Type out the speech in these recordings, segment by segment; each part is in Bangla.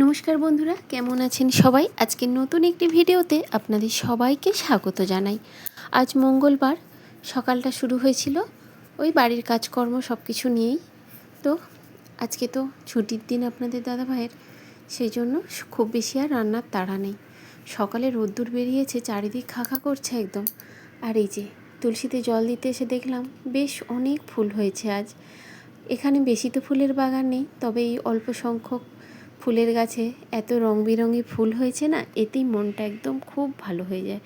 নমস্কার বন্ধুরা, কেমন আছেন সবাই? আজকে নতুন একটি ভিডিওতে আপনাদের সবাইকে স্বাগত জানাই। আজ মঙ্গলবার, সকালটা শুরু হয়েছিল, ওই বাড়ির কাজকর্ম সব কিছু নিয়েই। তো আজকে তো ছুটির দিন আপনাদের দাদা ভাইয়ের সেই জন্য খুব বেশি আর রান্নার তাড়া নেই। সকালে রোদ্দুর বেরিয়েছে, চারিদিক খাখা করছে একদম। আর এই যে তুলসীতে জল দিতে এসে দেখলাম, বেশ অনেক ফুল হয়েছে আজ। এখানে বেশি তো ফুলের বাগান নেই, তবে এই অল্প সংখ্যক ফুলের গাছে এত রং বেরঙি ফুল হয়েছে না, এতেই মনটা একদম খুব ভালো হয়ে যায়।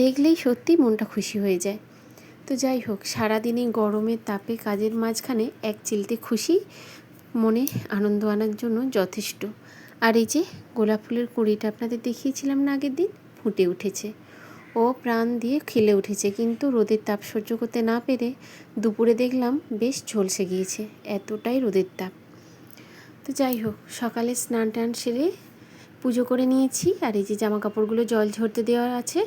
দেখলেই সত্যি মনটা খুশি হয়ে যায়। তো যাই হোক সারাদিনই গরমের তাপে কাজের মাঝখানে এক চিলতে খুশি, মনে আনন্দ আনার জন্য যথেষ্ট। আর এই যে গোলাপ ফুলের কুড়িটা আপনাদের দেখিয়েছিলাম না আগের দিন, ফুটে উঠেছে। ও প্রাণ দিয়ে খেলে উঠেছে, কিন্তু রোদের তাপ সহ্য করতে না পেরে দুপুরে দেখলাম বেশ ঝলসে গিয়েছে, এতটাই রোদের তাপ। তো যাই হোক, সকালে স্নান টান সেরে পুজো করে নিয়েছি আর এই যে জামা কাপড়গুলো জল ঝরতে দেওয়া আছে,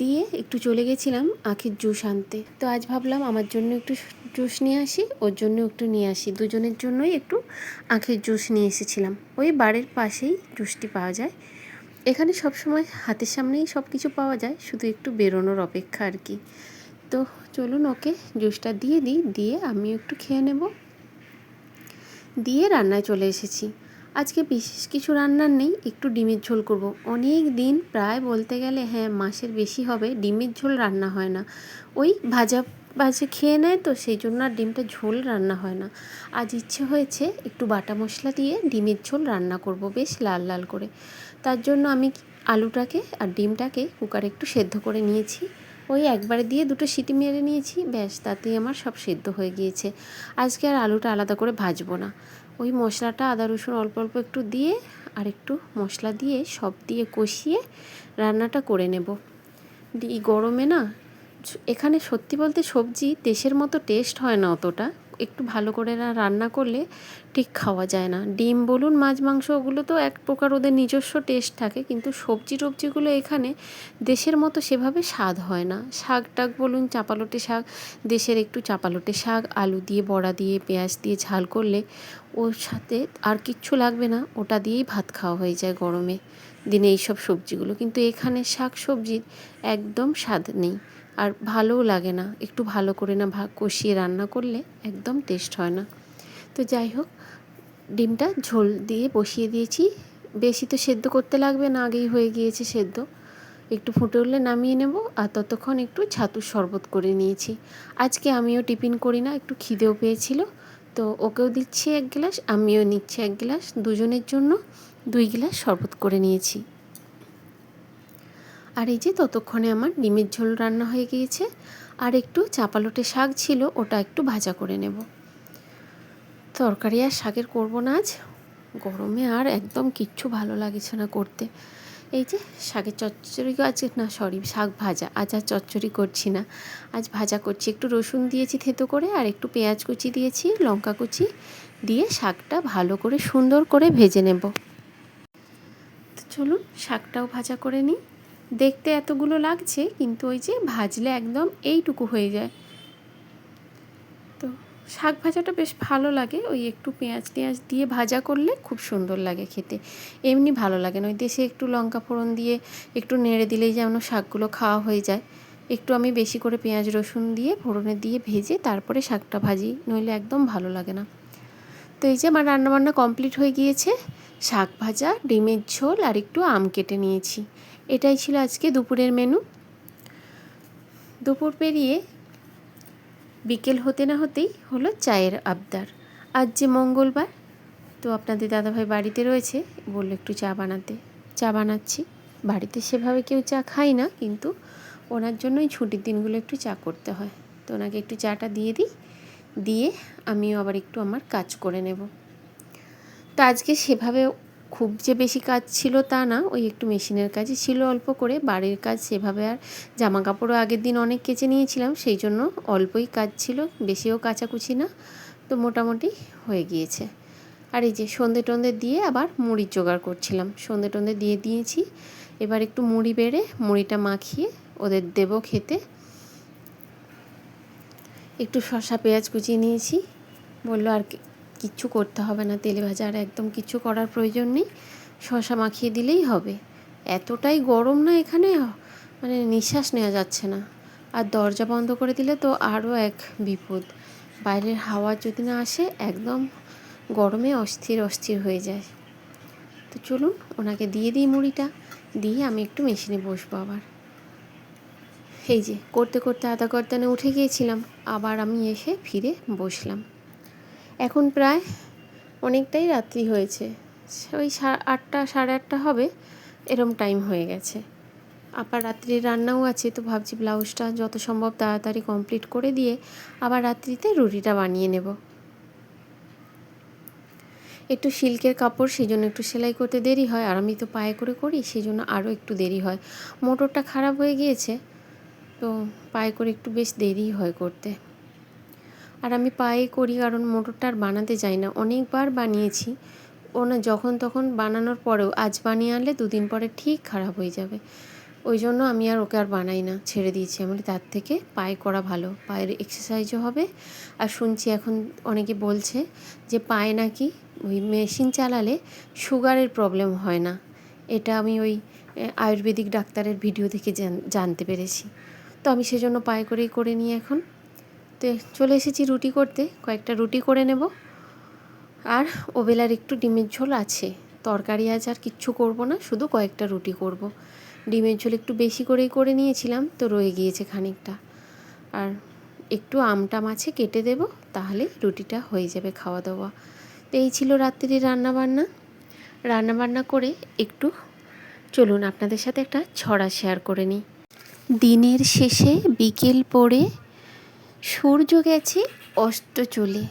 দিয়ে একটু চলে গেছিলাম আখের জুস আনতে। তো আজ ভাবলাম আমার জন্য একটু জুস নিয়ে আসি, ওর জন্য একটু নিয়ে আসি। দুজনের জন্যই একটু আখের জুস নিয়ে এসেছিলাম। ওই বাড়ির পাশেই জুসটি পাওয়া যায়। এখানে সব সময় হাতের সামনেই সব কিছু পাওয়া যায়, শুধু একটু বেরোনোর অপেক্ষা আর কি। তো চলুন ওকে জুসটা দিয়ে দিই, দিয়ে আমিও একটু খেয়ে নেব। দিয়ে রান্নায় চলে এসেছি। আজকে বিশেষ কিছু রান্নার নেই, একটু ডিমের ঝোল করব। অনেক দিন প্রায় বলতে গেলে হ্যাঁ মাসের বেশি হবে, ডিমের ঝোল রান্না হয় না। ওই ভাজা বাজে খেয়ে নেয় তো, সেই জন্য আর ডিমটা ঝোল রান্না হয় না। আজ ইচ্ছে হয়েছে একটু বাটা মশলা দিয়ে ডিমের ঝোল রান্না করব, বেশ লাল লাল করে। তার জন্য আমি আলুটাকে আর ডিমটাকে কুকারে একটু সেদ্ধ করে নিয়েছি। ওই একবারে দিয়ে দুটো সিটি মেরে নিয়েছি, ব্যাস তাতেই আমার সব সেদ্ধ হয়ে গিয়েছে। আজকে আর আলুটা আলাদা করে ভাজবো না। ওই মশলাটা আদা, রসুন অল্প অল্প একটু দিয়ে আর একটু মশলা দিয়ে সব দিয়ে কষিয়ে রান্নাটা করে নেব। এই গরমে না, এখানে সত্যি বলতে সবজি দেশের মতো টেস্ট হয় না অতটা। একটু ভালো করে না রান্না করলে ঠিক খাওয়া যায় না। ডিম বলুন, মাছ, মাংস ওগুলো তো এক প্রকার ওদের নিজস্ব টেস্ট থাকে, কিন্তু সবজি টবজিগুলো এখানে দেশের মতো সেভাবে স্বাদ হয় না। শাক টাক বলুন, চাপালোটে শাক, দেশের একটু চাপালোটে শাক, আলু দিয়ে, বড়া দিয়ে, পেঁয়াজ দিয়ে ঝাল করলে ওর সাথে আর কিচ্ছু লাগবে না, ওটা দিয়েই ভাত খাওয়া হয়ে যায় গরমে। দিনে এইসব সবজিগুলো, কিন্তু এখানে শাক সবজির একদম স্বাদ নেই। আর ভালোও লাগে না। একটু ভালো করে না কষিয়ে রান্না করলে একদম টেস্ট হয় না। তো যাই হোক, ডিমটা ঝোল দিয়ে বসিয়ে দিয়েছি। বেশি তো সেদ্ধ করতে লাগবে না, আগেই হয়ে গিয়েছে সেদ্ধ। একটু ফুটে উঠলে নামিয়ে নেব আর ততক্ষণ একটু ছাতুর শরবত করে নিয়েছি। আজকে আমিও টিফিন করি না, একটু খিদেও পেয়েছিল। তো ওকেও দিচ্ছি এক গ্লাস, আমিও নিচ্ছি এক গ্লাস। দুজনের জন্য দুই গ্লাস শরবত করে নিয়েছি। আর এই যে ততক্ষণে আমার ডিমের ঝোল রান্না হয়ে গিয়েছে। আর একটু চাপালোটে শাক ছিল, ওটা একটু ভাজা করে নেব। তরকারি আর শাকের করব না আজ। গরমে আর একদম কিচ্ছু ভালো লাগছে না করতে। এই যে শাকের চচ্চড়ি আছে না সরি, শাক ভাজা। আজ আর চচ্চড়ি করছি না। আজ ভাজা করছি, একটু রসুন দিয়েছি থেতো করে, আর একটু পেঁয়াজ কুচি দিয়েছি, লঙ্কা কুচি দিয়ে শাকটা ভালো করে সুন্দর করে ভেজে নেব। তো চলুন, শাকটাও ভাজা করে নিই। দেখতে এতগুলো লাগছে, কিন্তু ওই যে ভাজলে একদম এইটুকু হয়ে যায়। তো শাক ভাজাটা বেশ ভালো লাগে, ওই একটু পেঁয়াজ টেঁয়াজ দিয়ে ভাজা করলে খুব সুন্দর লাগে খেতে। এমনি ভালো লাগে না, ওই দেশে একটু লঙ্কা ফোড়ন দিয়ে একটু নেড়ে দিলেই যেন শাকগুলো খাওয়া হয়ে যায়। একটু আমি বেশি করে পেঁয়াজ রসুন দিয়ে ফোড়নে দিয়ে ভেজে তারপরে শাকটা ভাজি, নইলে একদম ভালো লাগে না। তো এই যে আমার রান্নাবান্না কমপ্লিট হয়ে গিয়েছে, শাক ভাজা, ডিমের ঝোল আর একটু আম কেটে নিয়েছি। এটাই ছিল আজকে দুপুরের মেনু দুপুর পেরিয়ে বিকেল হতে না হতেই হলো চায়ের আবদার। আজ যে মঙ্গলবার, তো আপনাদের দাদাভাই বাড়িতে রয়েছে, বলল একটু চা বানাতে। চা বানাচ্ছি। বাড়িতে সেভাবে কেউ চা খায় না, কিন্তু ওনার জন্যই ছুটির দিনগুলো একটু চা করতে হয়। তো ওনাকে একটু চাটা দিয়ে দিই। দিয়ে আমিও আবার একটু আমার কাজ করে নেব। তো আজকে সেভাবে খুব যে বেশি কাজ ছিল তা না, ওই একটু মেশিনের কাজই ছিল অল্প করে। বাড়ির কাজ সেভাবে আর জামা কাপড়ও আগের দিন অনেক কেচে নিয়েছিলাম, সেই জন্য অল্পই কাজ ছিল, বেশিও কাচাকুচি না, তো মোটামুটি হয়ে গিয়েছে। আর এই যে সন্ধে টন্ধে দিয়ে আবার মুড়ির জোগাড় করছিলাম। সন্ধে টন্ধে দিয়ে দিয়েছি, এবার একটু মুড়ি বেড়ে মুড়িটা মাখিয়ে ওদের দেবো খেতে। একটু শশা পেঁয়াজ কুচিয়ে নিয়েছি, বলল আর কিচ্ছু করতে হবে না, তেলে ভাজা আর একদম কিচ্ছু করার প্রয়োজন নেই শশা মাখিয়ে দিলেই হবে। এতটাই গরম না এখানে মানে নিঃশ্বাস নেওয়া যাচ্ছে না। আর দরজা বন্ধ করে দিলে তো আরও এক বিপদ। বাইরের হাওয়া যদি না আসে, একদম গরমে অস্থির অস্থির হয়ে যায়। তো চলুন, ওনাকে দিয়ে দিই মুড়িটা। দিয়ে আমি একটু মেশিনে বসবো আবার। এই যে, করতে করতে আধা কর্তানে উঠে গিয়েছিলাম। আবার আমি এসে ফিরে বসলাম। এখন প্রায় অনেকটাই রাত্রি হয়েছে। ওই আটটা, সাড়ে আটটা হবে, এরম টাইম হয়ে গেছে। আবার রাত্রির রান্নাও আছে, তো ভাবছি ব্লাউজটা যত সম্ভব তাড়াতাড়ি কমপ্লিট করে দিয়ে আবার রাত্রিতে রুটিটা বানিয়ে নেব। একটু সিল্কের কাপড় সেই জন্য একটু সেলাই করতে দেরি হয়, আর আমি তো পায়ে করে করি সেই জন্য আরও একটু দেরি হয়। মোটরটা খারাপ হয়ে গিয়েছে, তো পায়ে করে একটু বেশ দেরি হয় করতে। আর আমি পায়ে করি কারণ মোটরটা আর বানাতে যাই না। অনেকবার বানিয়েছি। ওনা যখন তখন বানানোর পরেও আজ বানিয়ে আনলে দুদিন পরে ঠিক খারাপ হয়ে যাবে। ওই জন্য আমি আর ওকে আর বানাই না। ছেড়ে দিয়েছি। আমি তার থেকে পায়ে করা ভালো। পায়ের এক্সারসাইজও হবে। আর শুনছি এখন অনেকে বলছে যে, পায়ে নাকি ওই মেশিন চালালে সুগারের প্রবলেম হয় না। এটা আমি ওই আয়ুর্বেদিক ডাক্তারের ভিডিও থেকে জানতে পেরেছি। তো আমি সেজন্য পায়ে করেই করে নিই এখন। তো চলে এসেছি রুটি করতে। কয়েকটা রুটি করে নেব। আর ওবেলার একটু ডিমের ঝোল আছে। তরকারি আজ আর কিচ্ছু করব না, শুধু কয়েকটা রুটি করব। ডিমের ঝোল একটু বেশি করেই করে নিয়েছিলাম, তো রয়ে গিয়েছে খানিকটা। আর একটু আমটা মাছে কেটে দেব, তাহলে রুটিটা হয়ে যাবে খাওয়া দাওয়া তো এই ছিল রাত্রির রান্নাবান্না। রান্নাবান্না করে একটু চলুন আপনাদের সাথে একটা ছড়া শেয়ার করে নিই। দিনের শেষে বিকেল পড়ে সূর্য গেছে অস্ত চলে।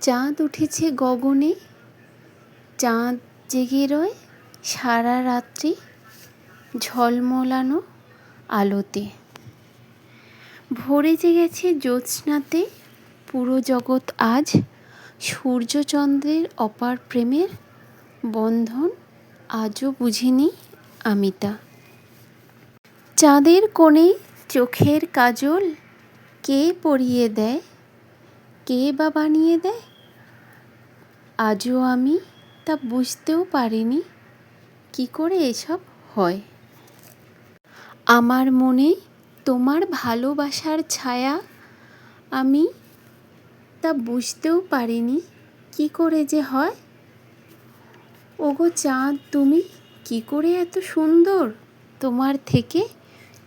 চাঁদ উঠেছে গগনে। চাঁদ জেগে রয় সারা রাত্রি ঝলমলানো আলোতে। ভরে জেগেছে জ্যোৎস্নাতে। পুরো জগৎ আজ সূর্যচন্দ্রের অপার প্রেমের বন্ধন আজও বুঝিনি আমিটা চাঁদের কোণে চোখের কাজল কে পরিয়ে দেয়? কে বা বানিয়ে দেয়? আজও আমি তা বুঝতেও পারিনি। কি করে এসব হয়? আমার মনে তোমার ভালোবাসার ছায়া। আমি তা বুঝতেও পারিনি। কি করে যে হয়? ওগো চাঁদ, তুমি কি করে এত সুন্দর? তোমার থেকে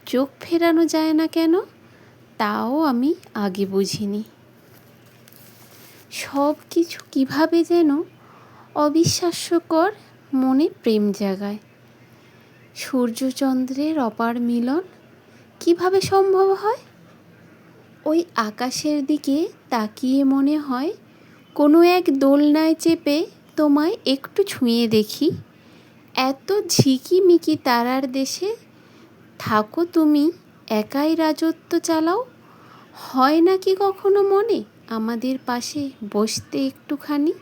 চোখ ফেরানো যায় না কেন? তাও আমি আগে বুঝিনি। সব কিছু কীভাবে যেন অবিশ্বাস্যকর মনে প্রেম জাগায়। সূর্যচন্দ্রের অপার মিলন কীভাবে সম্ভব হয়? ওই আকাশের দিকে তাকিয়ে মনে হয় কোনো এক দোলনায় চেপে তোমায় একটু ছুঁয়ে দেখি। এত ঝিকিমিকি তারার দেশে থাকো তুমি একাই রাজত্ব চালাও? হয় নাকি কখনো মনে আমাদের পাশে বসতে একটুখানি?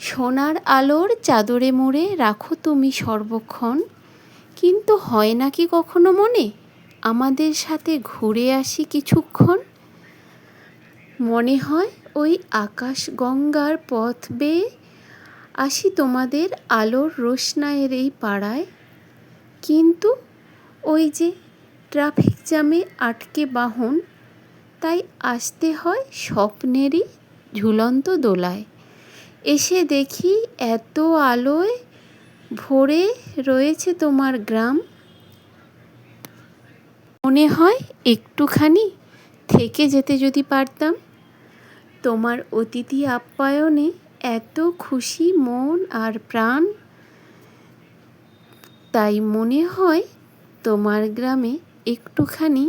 সোনার আলোর চাদরে মোড়ে রাখো তুমি সর্বক্ষণ। কিন্তু হয় নাকি কখনো মনে আমাদের সাথে ঘুরে আসি কিছুক্ষণ? মনে হয় ওই আকাশ গঙ্গার পথ বেয়ে আসি তোমাদের আলোর রোশনায়ের এই পাড়ায়। কিন্তু ওই যে ট্রাফিক জ্যামে আটকে বাহন, তাই আসতে হয় স্বপ্নেরই ঝুলন্ত দোলায়। এসে দেখি এত আলোয় ভরে রয়েছে তোমার গ্রাম। মনে হয় একটুখানি থেকে যেতে যদি পারতাম। তোমার অতিথি আপ্যায়নে এত খুশি মন আর প্রাণ, তাই মনে হয় তোমার গ্রামে একটুখানি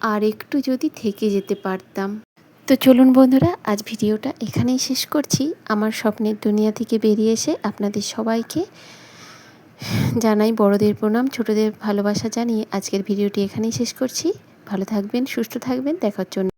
আর একটু যদি থেকে যেতে পারতাম। তো চলুন বন্ধুরা, আজ ভিডিওটা এখানেই শেষ করছি। আমার স্বপ্নের দুনিয়া থেকে বেরিয়ে এসে আপনাদের সবাইকে জানাই বড়দের প্রণাম, ছোটদের ভালোবাসা জানিয়ে আজকের ভিডিওটি এখানেই শেষ করছি। ভালো থাকবেন, সুস্থ থাকবেন দেখার জন্য